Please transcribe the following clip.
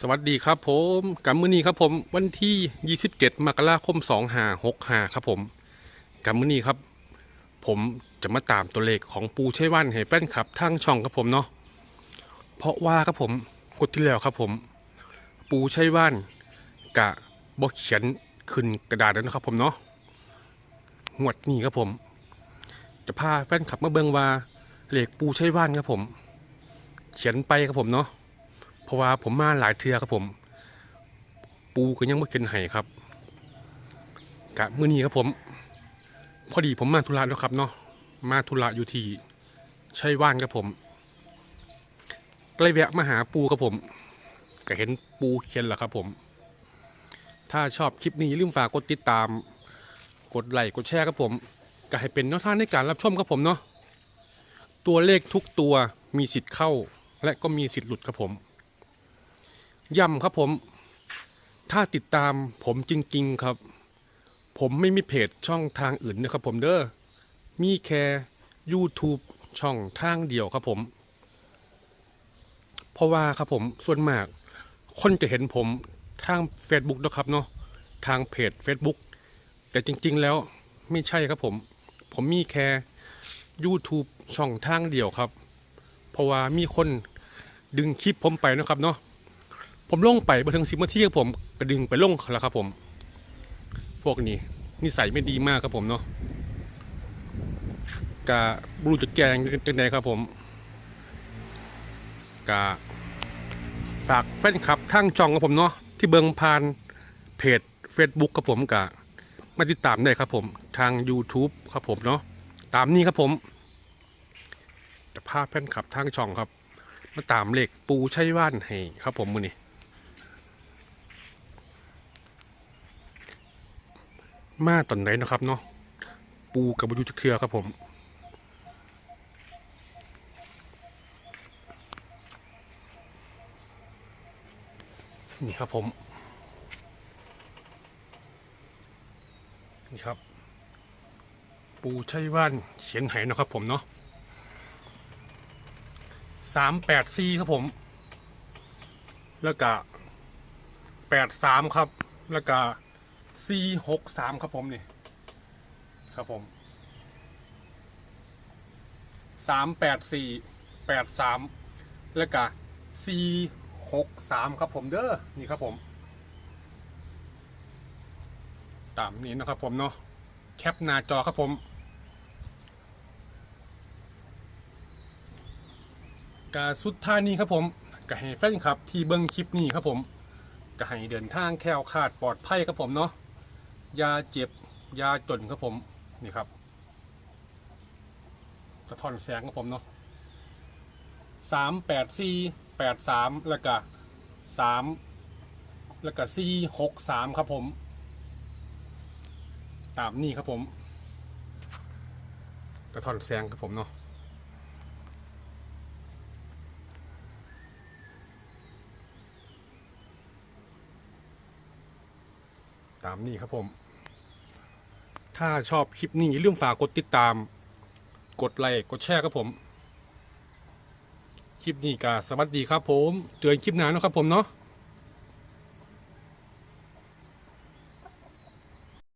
สวัสดีครับผมกับมือนี้ครับผม วันที่ 27 มกราคม 2565 ครับผมกับมือนี้ครับ ผมจะมาตามตัวเลขของปูชัยวันให้แฟนคลับทางช่องครับผมเนาะเพราะว่าครับผมกดที่แล้วครับผม ปูชัยวันกะบอกเขียนขึ้นกระดาษแล้วนะครับผมเนาะงวดนี้ครับผม จะพาแฟนคลับมาเบิ่งว่าเลขปูชัยวันครับผม เขียนไปครับผมเนาะ เพราะว่าผมมาหลายเทือครับผม ปูก็ยังไม่เข็นไห้ครับกะมื่อนี้ครับผม พอดีผมมาธุระแล้วครับเนาะมาธุระอยู่ที่ชัยว่านครับผมก็เลยแวะมาหาปูครับผม ก็เห็นปูเขียนแล้วครับผม ถ้าชอบคลิปนี้อย่าลืมฝากกดติดตาม กดไลค์กดแชร์ครับผม ก็ให้เป็นแนวทางในการรับชมครับผมเนาะตัวเลขทุกตัวมีสิทธิ์เข้า และก็มีสิทธิ์หลุดครับผม ย้ำครับผม ถ้าติดตามผมจริง ๆครับ ผมไม่มีเพจช่องทางอื่นนะครับผมเด้อ มีแค่ YouTube ช่องทางเดียวครับผม เพราะว่าครับผมส่วนมาก คนจะเห็นผมทาง Facebook นะครับเนาะทางเพจ Facebook แต่จริง ๆ แล้วไม่ใช่ครับผม ผมมีแค่ YouTube ช่องทางเดียวครับ เพราะว่ามีคนดึงคลิปผมไปนะครับเนาะ ผมลงไปบนถึงสิบนาทีครับผมกระดึงไปลงแล้วครับผม พวกนี้นิสัยไม่ดีมากครับผมเนาะกะบรูจะแกงจังไดครับผมกะฝากแฟนคลับทั้งช่องครับผมเนาะที่เบิงผ่านเพจ Facebook ครับผมกะมาติดตามได้ครับผมทาง YouTube ครับผมเนาะตามนี้ครับผมจะพาแฟนคลับทางช่องครับ มาตามเลขปูใชัยว่านให้ครับผมมือนี้ มาตอนไหนนะครับเนาะปูกับบุญจะเครือครับผมนี่ครับผม นี่ครับ ปูชัยว่านเขียนให้นะครับผมเนาะสามแปดสี่ครับผม แล้วก็แปดสามครับ แล้วก็ สี่หกสามครับผมนี่ ครับผมสามแปดสี่แปดสามแล้วก็สี่หกสามครับผมเด้อ นี่ครับผม ตามนี้นะครับผมเนาะ แคปหน้าจอครับผมกาสุดท้ายนี้ครับผมก็ให้แฟนคลับที่เบิ้งคลิปนี้ครับผมก็ให้เดินทางแคล้วคลาดปลอดภัยครับผมเนาะ ยาเจ็บ ยาจนครับผม นี่ครับ กระท่อนแสงครับผมเนาะสามแปดสี่แปดสามแล้วก็สามแล้วก็สี่หกสามครับผม ตามนี่ครับผม กระท่อนแสงครับผมเนาะ ตามนี้ครับผม ถ้าชอบคลิปนี้อย่าลืมฝากกดติดตาม กดไลค์กดแชร์ครับผม คลิปนี้ก็สวัสดีครับผม เจอกันคลิปหน้าเนาะครับผมเนาะ